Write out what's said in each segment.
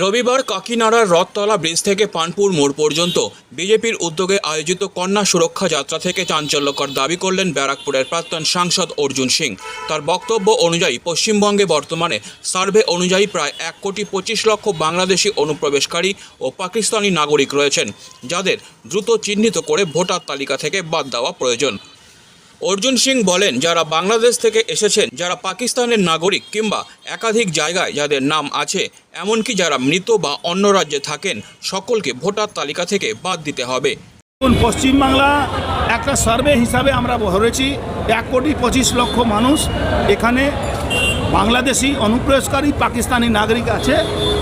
রবিবার কাকিনাড়ার রথতলা ব্রিজ থেকে পানপুর মোড় পর্যন্ত বিজেপির উদ্যোগে আয়োজিত কন্যা সুরক্ষা যাত্রা থেকে চাঞ্চল্যকর দাবি করলেন ব্যারাকপুরের প্রাক্তন সাংসদ অর্জুন সিং। তার বক্তব্য অনুযায়ী পশ্চিমবঙ্গে বর্তমানে সার্ভে অনুযায়ী প্রায় এক কোটি পঁচিশ লক্ষ বাংলাদেশি অনুপ্রবেশকারী ও পাকিস্তানি নাগরিক রয়েছেন, যাদের দ্রুত চিহ্নিত করে ভোটার তালিকা থেকে বাদ দেওয়া প্রয়োজন। অর্জুন সিং বলেন, যারা বাংলাদেশ থেকে এসেছেন, যারা পাকিস্তানের নাগরিক কিংবা একাধিক জায়গায় যাদের নাম আছে, এমনকি যারা মৃত বা অন্য রাজ্যে থাকেন, সকলকে ভোটার তালিকা থেকে বাদ দিতে হবে। পশ্চিমবাংলা একটা সার্ভে হিসাবে আমরা ধরেছি, এক কোটি পঁচিশ লক্ষ মানুষ এখানে বাংলাদেশি, অনুপ্রবেশকারী পাকিস্তানি নাগরিক আছে,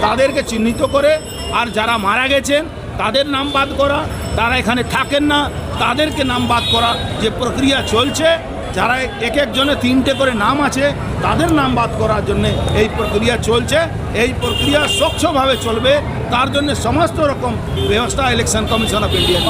তাদেরকে চিহ্নিত করে, আর যারা মারা গেছেন তাদের নাম বাদ করা, তারা এখানে থাকেন না, তাদেরকে নাম বাদ করা যে প্রক্রিয়া চলছে, যারা এক একজনে তিনটে করে নাম আছে, তাদের নাম বাদ করার জন্য এই প্রক্রিয়া চলছে। এই প্রক্রিয়া স্বচ্ছভাবে চলবে, তার জন্য সমস্ত রকম ব্যবস্থা election commission of India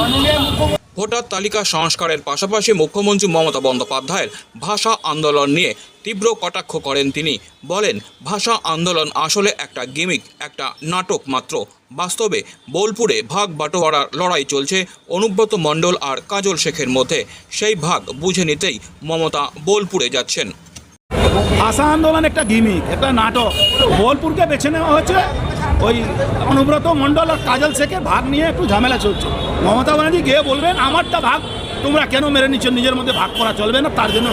voter তালিকা সংস্কারের পাশাপাশি মুখ্যমন্ত্রী মমতা বন্দ্যোপাধ্যায়ের ভাষা আন্দোলন নিয়ে তীব্র কটাক্ষ করেন তিনি। বলেন, ভাষা আন্দোলন আসলে একটা গিমিক, একটা নাটক মাত্র। বাস্তবে বোলপুরে ভাগ বাটোয়ারার লড়াই চলছে অনুব্রত মণ্ডল আর কাজল শেখের মধ্যে। সেই ভাগ বুঝে নিতেই মমতা বোলপুরে যাচ্ছেন। ভাষা আন্দোলন একটা গিমিক, একটা নাটক। বোলপুরকে বেছে নেওয়া হয়েছে ওই অনুব্রত মণ্ডল আর কাজল শেখের ভাগ নিয়ে একটু ঝামেলা চলছে। মমতা ব্যানার্জি গিয়ে বলবেন, আমারটা ভাগ তোমরা কেন মেরে নিচ্ছ? নিজের মধ্যে ভাগ করা চলবে না, তার জন্য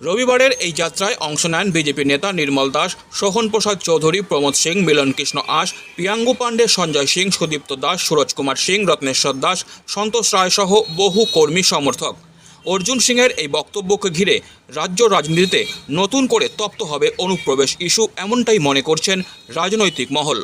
রবিবারের এই যাত্রায় অংশ নেন বিজেপি নেতা নির্মল দাস, সোহন প্রসাদ চৌধুরী, প্রমোদ সিং, মিলন কৃষ্ণ আশ পিয়াঙ্গু পাণ্ডে, সঞ্জয় সিং, সুদীপ্ত দাস, সুরজ কুমার সিং, রত্নেশ্বর দাস, সন্তোষ রায় সহ বহু কর্মী সমর্থক। অর্জুন সিংয়ের এই বক্তব্যকে ঘিরে রাজ্য রাজনীতিতে নতুন করে তপ্ত হবে অনুপ্রবেশ ইস্যু এমনটাই মনে করছেন রাজনৈতিক মহল।